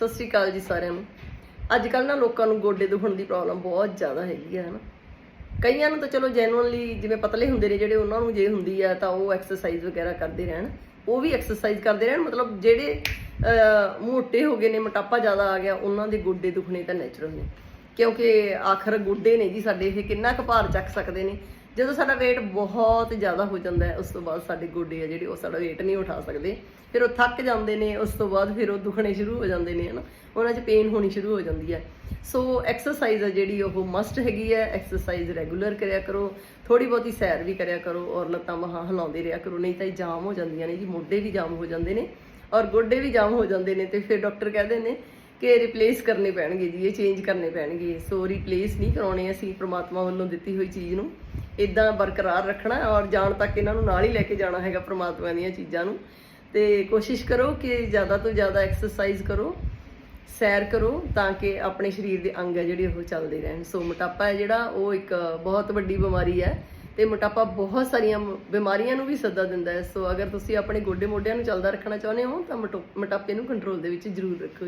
ਸਤਿ ਸ਼੍ਰੀ ਅਕਾਲ ਜੀ ਸਾਰਿਆਂ ਨੂੰ। ਅੱਜ ਕੱਲ ਨਾ ਲੋਕਾਂ ਨੂੰ ਗੋਡੇ ਦੁਖਣ ਦੀ ਪ੍ਰੋਬਲਮ ਬਹੁਤ ਜ਼ਿਆਦਾ ਹੈਗੀ ਆ, ਹਨਾ। ਕਈਆਂ ਨੂੰ ਤਾਂ ਚਲੋ ਜੈਨੂਅਨਲੀ ਜਿਵੇਂ ਪਤਲੇ ਹੁੰਦੇ ਨੇ, ਜਿਹੜੇ ਉਹਨਾਂ ਨੂੰ ਜੇ ਹੁੰਦੀ ਆ ਤਾਂ ਉਹ ਐਕਸਰਸਾਈਜ਼ ਵਗੈਰਾ ਕਰਦੇ ਰਹਿਣ। ਉਹ ਵੀ ਐਕਸਰਸਾਈਜ਼ ਕਰਦੇ ਰਹਿਣ, ਮਤਲਬ ਜਿਹੜੇ ਮੋਟੇ ਹੋ ਗਏ ਨੇ, ਮੋਟਾਪਾ ਜ਼ਿਆਦਾ ਆ ਗਿਆ, ਉਹਨਾਂ ਦੇ ਗੋਡੇ ਦੁਖਣੇ ਤਾਂ ਨੈਚੁਰਲ ਨੇ। ਕਿਉਂਕਿ ਆਖਰ ਗੋਡੇ ਨੇ ਜੀ ਸਾਡੇ, ਇਹ ਕਿੰਨਾ ਕੁ ਭਾਰ ਚੱਕ ਸਕਦੇ ਨੇ। ਜਦੋਂ ਸਾਡਾ weight ਬਹੁਤ ਜ਼ਿਆਦਾ ਹੋ ਜਾਂਦਾ ਹੈ, ਉਸ ਤੋਂ ਬਾਅਦ ਸਾਡੇ ਗੋਡੇ ਆ ਜਿਹੜੇ, ਉਹ ਸਾਡਾ weight ਨਹੀਂ ਉਠਾ ਸਕਦੇ। ਫਿਰ ਉਹ ਥੱਕ ਜਾਂਦੇ ਨੇ, ਉਸ ਤੋਂ ਬਾਅਦ ਫਿਰ ਉਹ ਦੁਖਣੇ ਸ਼ੁਰੂ ਹੋ ਜਾਂਦੇ ਨੇ, ਹਨਾ। ਉਹਨਾਂ 'ਚ ਪੇਨ ਹੋਣੀ ਸ਼ੁਰੂ ਹੋ ਜਾਂਦੀ ਹੈ। ਸੋ ਐਕਸਰਸਾਈਜ਼ ਆ ਜਿਹੜੀ, ਉਹ ਮਸਟ ਹੈਗੀ ਹੈ। ਐਕਸਰਸਾਈਜ਼ ਰੈਗੂਲਰ ਕਰਿਆ ਕਰੋ ਥੋੜੀ ਬਹੁਤੀ ਸੈਰ ਵੀ ਕਰਿਆ ਕਰੋ ਔਰ ਲੱਤਾਂ ਬਾਹਾਂ ਹਿਲਾਉਂਦੇ ਰਿਹਾ ਕਰੋ, ਨਹੀਂ ਤਾਂ ਇਹ ਜਾਮ ਹੋ ਜਾਂਦੀਆਂ ਨੇ ਜੀ, ਮੋਢੇ ਵੀ ਜਾਮ ਹੋ ਜਾਂਦੇ ਨੇ ਔਰ ਗੋਡੇ ਵੀ ਜਾਮ ਹੋ ਜਾਂਦੇ ਨੇ ਤੇ ਫਿਰ ਡਾਕਟਰ ਕਹਿੰਦੇ ਨੇ ਕਿ ਰਿਪਲੇਸ ਕਰਨੇ ਪੈਣਗੇ ਜੀ, ਇਹ ਚੇਂਜ ਕਰਨੇ ਪੈਣਗੇ। ਸੋ ਰਿਪਲੇਸ ਨਹੀਂ ਕਰਾਉਣੇ ਅਸੀਂ, ਪ੍ਰਮਾਤਮਾ ਵੱਲੋਂ ਦਿੱਤੀ ਹੋਈ ਚੀਜ਼ ਨੂੰ। ਇਦਾਂ ਬਰਕਰਾਰ ਰੱਖਣਾ ਔਰ ਜਾਣ ਤੱਕ ਇਹਨਾਂ ਨੂੰ ਨਾਲ ਹੀ ਲੈ ਕੇ ਜਾਣਾ ਹੈਗਾ ਪ੍ਰਮਾਤਮਾ ਦੀਆਂ ਚੀਜ਼ਾਂ ਨੂੰ। ਤੇ ਕੋਸ਼ਿਸ਼ ਕਰੋ ਕਿ ਜ਼ਿਆਦਾ ਤੋਂ ਜ਼ਿਆਦਾ ਐਕਸਰਸਾਈਜ਼ ਕਰੋ, ਸੈਰ ਕਰੋ ਤਾਂ ਕਿ ਆਪਣੇ ਸਰੀਰ ਦੇ ਅੰਗ ਹੈ ਜਿਹੜੇ ਉਹ ਚੱਲਦੇ ਰਹਿਣ। ਸੋ ਮੋਟਾਪਾ ਹੈ ਜਿਹੜਾ, ਉਹ ਇੱਕ ਬਹੁਤ ਵੱਡੀ ਬਿਮਾਰੀ ਹੈ ਤੇ ਮੋਟਾਪਾ ਬਹੁਤ ਸਾਰੀਆਂ ਬਿਮਾਰੀਆਂ ਨੂੰ ਵੀ ਸੱਦਾ ਦਿੰਦਾ ਹੈ। ਸੋ ਅਗਰ ਤੁਸੀਂ ਆਪਣੇ ਗੋਡੇ ਮੋਢਿਆਂ ਨੂੰ ਚੱਲਦਾ ਰੱਖਣਾ ਚਾਹੁੰਦੇ ਹੋ ਤਾਂ ਮੋਟੋ- ਮੋਟਾਪੇ ਨੂੰ ਕੰਟਰੋਲ ਦੇ ਵਿੱਚ ਜ਼ਰੂਰ ਰੱਖੋ।